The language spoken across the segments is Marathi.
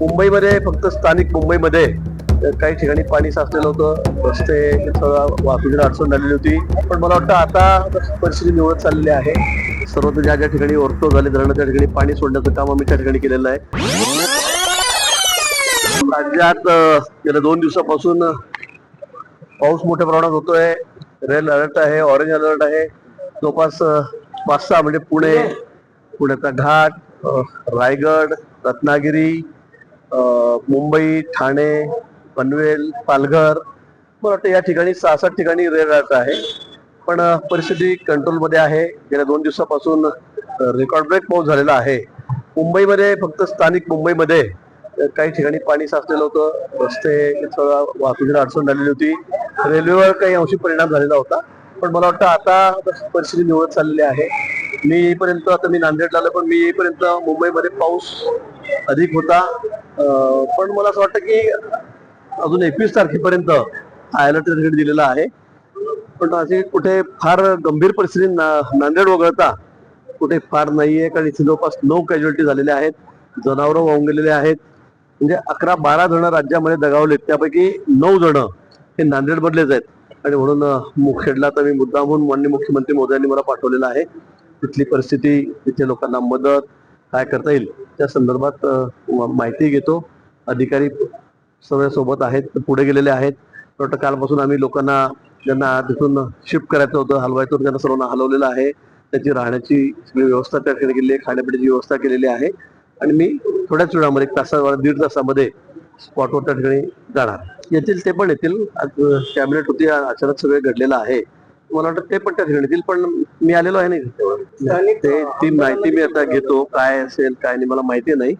मुंबईमध्ये फक्त स्थानिक मुंबईमध्ये काही ठिकाणी पाणी साचलेलं होतं रस्ते सगळं वाहतुकीला अडचण झालेली होती. पण मला वाटतं आता परिस्थिती निवडत चाललेली आहे. सर्वत्र ज्या ज्या ठिकाणी ओरतो झाले धरण त्या ठिकाणी पाणी सोडण्याचं काम आम्ही त्या ठिकाणी केलेलं आहे. राज्यात गेल्या दोन दिवसापासून पाऊस मोठ्या प्रमाणात होतोय. रेड अलर्ट आहे ऑरेंज अलर्ट आहे. जवळपास पाच सहा म्हणजे पुणे पुण्याचा घाट रायगड रत्नागिरी मुंबई ठाणे पनवेल पालघर मला वाटतं या ठिकाणी सहा सात ठिकाणी रेड अलर्ट आहे. पण परिस्थिती कंट्रोलमध्ये आहे. गेल्या दोन दिवसापासून रेकॉर्ड ब्रेक पाऊस झालेला आहे. मुंबईमध्ये फक्त स्थानिक मुंबईमध्ये काही ठिकाणी पाणी साचलेलं होतं. रस्ते सगळं वाहतुकीला अडचण झालेली होती. रेल्वेवर काही अंशी परिणाम झालेला होता. पण मला वाटतं आता परिस्थिती निवडत चाललेली आहे. मी येईपर्यंत आता मी नांदेडला आलो पण मी येईपर्यंत मुंबईमध्ये पाऊस अधिक होता. पण मला असं वाटतं की अजून एकवीस तारखेपर्यंत अलर्ट दिलेला आहे. पण अशी कुठे फार गंभीर परिस्थिती नांदेड वगळता कुठे फार नाहीये. कारण इथे जवळपास नऊ कॅज्युअलिटी झालेल्या आहेत. जनावरं वाहून गेलेले आहेत. म्हणजे अकरा बारा जण राज्यामध्ये दगावलेत त्यापैकी नऊ जण हे नांदेड मधलेच आहेत. आणि म्हणून मुखेडला तर मी मुद्दामहून माननीय मुख्यमंत्री मोदयांनी मला पाठवलेला आहे. तिथली परिस्थिती तिथे लोकांना मदत काय करता येईल त्या संदर्भात माहिती घेतो. अधिकारी सगळे सोबत आहेत पुढे गेलेले आहेत. मला वाटतं कालपासून आम्ही लोकांना ज्यांना तिथून शिफ्ट करायचं होतं हलवायचं होतं त्यांना सर्वांना हलवलेलं आहे. त्याची राहण्याची सगळी व्यवस्था त्या ठिकाणी केलेली आहे खाण्यापिण्याची व्यवस्था केलेली आहे. आणि मी थोड्याच वेळामध्ये एक तासा दीड तासामध्ये स्पॉटवर त्या ठिकाणी जाणार. येतील ते पण येतील कॅबिनेट होती अचानक सगळे घडलेलं आहे. मला वाटतं ते पण त्या ठिकाणी येतील पण मी आलेलो आहे नाही ते ती माहिती मी आता घेतो काय असेल काय नाही मला माहिती नाही.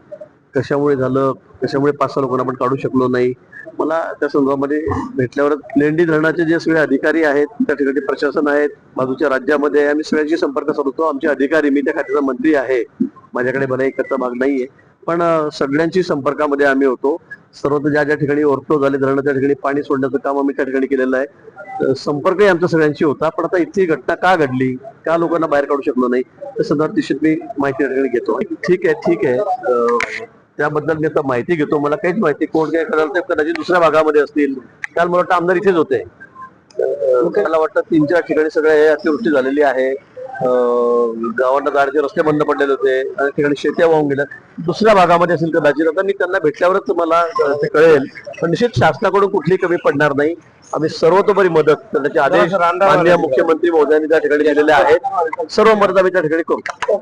कशामुळे झालं कशामुळे पाच सहा लोकांना आपण काढू शकलो नाही. मला त्या संदर्भामध्ये भेटल्यावर लेंडी धरणाचे जे सगळे अधिकारी आहेत त्या ठिकाणी प्रशासन आहेत बाजूच्या राज्यामध्ये आम्ही सगळ्यांशी संपर्क साधतो. आमचे अधिकारी मी त्या खात्याचा मंत्री आहे. माझ्याकडे भले एकचा भाग नाहीये. पण सगळ्यांशी संपर्कामध्ये आम्ही होतो. सर्वत्र ज्या ज्या ठिकाणी ओव्हरफ्लो झाले धरणं त्या ठिकाणी पाणी सोडण्याचं काम आम्ही त्या ठिकाणी केलेलं आहे. संपर्कही आमच्या सगळ्यांशी होता पण आता इथली घटना का घडली का लोकांना बाहेर काढू शकलो नाही त्या संदर्भात निश्चित मी माहिती त्या ठिकाणी घेतो. ठीक आहे ठीक आहे. त्याबद्दल मी आता माहिती घेतो. मला काहीच माहिती कोण काय करायला ते कदाचित दुसऱ्या भागामध्ये असतील. काल मला वाटतं आमदार इथेच होते. मला वाटतं तीन चार ठिकाणी सगळ्या हे अतिवृष्टी झालेली आहे. गावांना जाण्याचे रस्ते बंद पडलेले होते. आणि ठिकाणी शेत्या वाहून गेल्या. दुसऱ्या भागामध्ये असेल कदाचित आता मी त्यांना भेटल्यावरच मला ते कळेल. पण निश्चित शासनाकडून कुठली कमी पडणार नाही. आम्ही सर्वतोपरी मदत करण्याचे आदेश माननीय मुख्यमंत्री महोदयांनी त्या ठिकाणी दिलेले आहेत. सर्व मदत आम्ही त्या ठिकाणी करू.